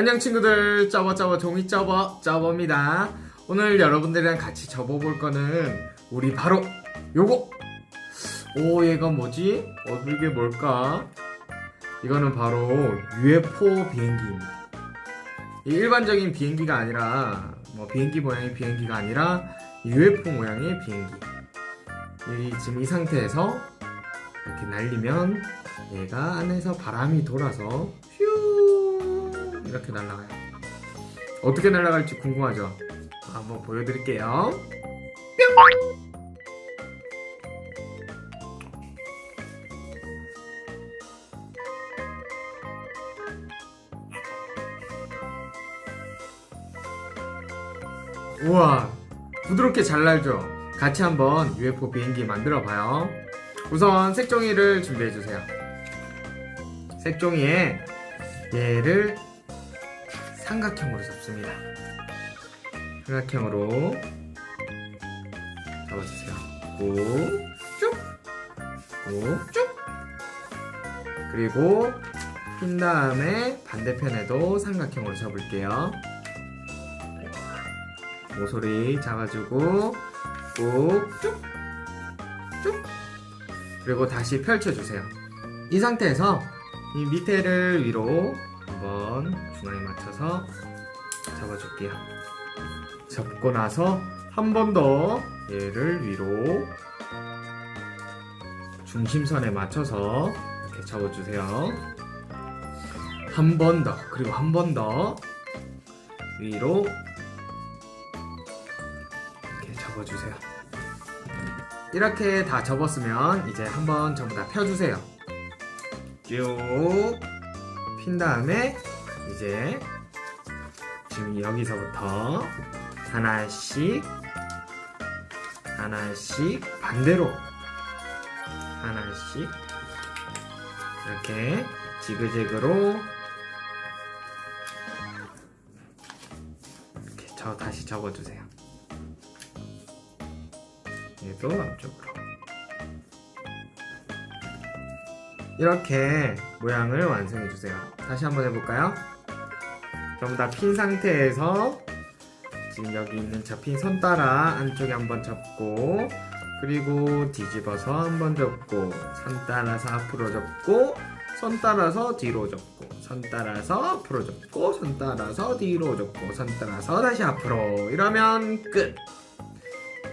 안녕 친구들. 짜버짜버 종이 짜버 짜버입니다. 오늘 여러분들이랑 같이 접어볼 거는 우리 바로 요거. 오 얘가 뭐지? 어 이게 뭘까? 이거는 바로 UFO 비행기입니다. 이 일반적인 비행기가 아니라 뭐 비행기 모양의 비행기가 아니라 UFO 모양의 비행기. 이 지금 이 상태에서 이렇게 날리면 얘가 안에서 바람이 돌아서 휴 이렇게 날아가요. 어떻게 날아갈지 궁금하죠? 한번 보여드릴게요. 뿅! 우와, 부드럽게 잘 날죠? 같이 한번 UFO 비행기 만들어 봐요. 우선 색종이를 준비해 주세요. 색종이에 얘를 삼각형으로 잡습니다. 삼각형으로 잡아주세요. 꾹, 쭉, 꾹, 쭉. 그리고 핀 다음에 반대편에도 삼각형으로 잡을게요. 모서리 잡아주고 꾹, 쭉, 쭉. 그리고 다시 펼쳐주세요. 이 상태에서 이 밑에를 위로 한번 중앙에 맞춰서 잡아줄게요. 접고 나서 한 번 더 얘를 위로 중심선에 맞춰서 이렇게 접어주세요. 한 번 더, 그리고 한 번 더 위로 이렇게 접어주세요. 이렇게 다 접었으면 이제 한번 전부 다 펴주세요. 쭉 핀 다음에 이제 지금 여기서부터 하나씩 하나씩 반대로 하나씩 이렇게 지그재그로 이렇게 저 다시 접어주세요. 얘도 앞쪽으로 이렇게 모양을 완성해 주세요. 다시 한번 해볼까요? 전부 다 핀 상태에서 지금 여기 있는 접힌 선 따라 안쪽에 한번 접고 그리고 뒤집어서 한번 접고 선 따라서 앞으로 접고 손 따라서 뒤로 접고 손 따라서 앞으로 접고 손 따라서 뒤로 접고 손 따라서 다시 앞으로 이러면 끝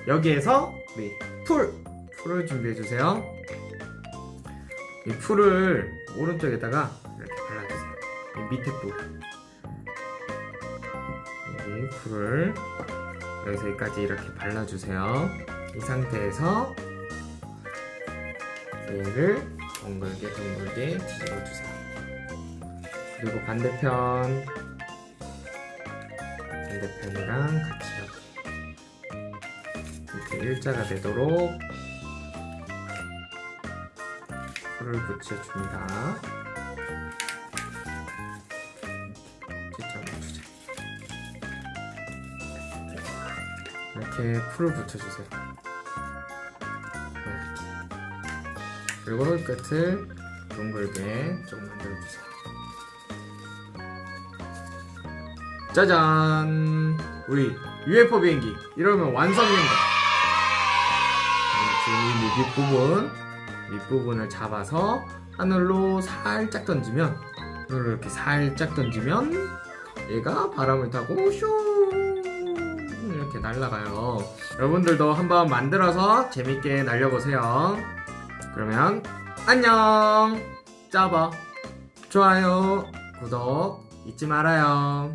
여기에서 우리 풀 풀을 준비해 주세요 이 풀을 오른쪽에다가 이렇게 발라주세요. 이 밑에 부분 이 풀을 여기까지 이렇게 발라주세요. 이 상태에서 얘를 둥글게 둥글게 뒤집어주세요. 그리고 반대편 반대편이랑 같이 이렇게 일자가 되도록 풀을 붙여줍니다. 이렇게 풀을 붙여주세요. 그리고 끝을 둥글게 좀 만들어주세요. 짜잔! 우리 UFO 비행기. 이러면 완성입니다. 지금 이 밑부분 밑부분을 잡아서 하늘로 살짝 던지면 하늘로 이렇게 살짝 던지면 얘가 바람을 타고 슝! 이렇게 날아가요. 여러분들도 한번 만들어서 재밌게 날려보세요. 그러면 안녕! 짜봐! 좋아요 구독 잊지 말아요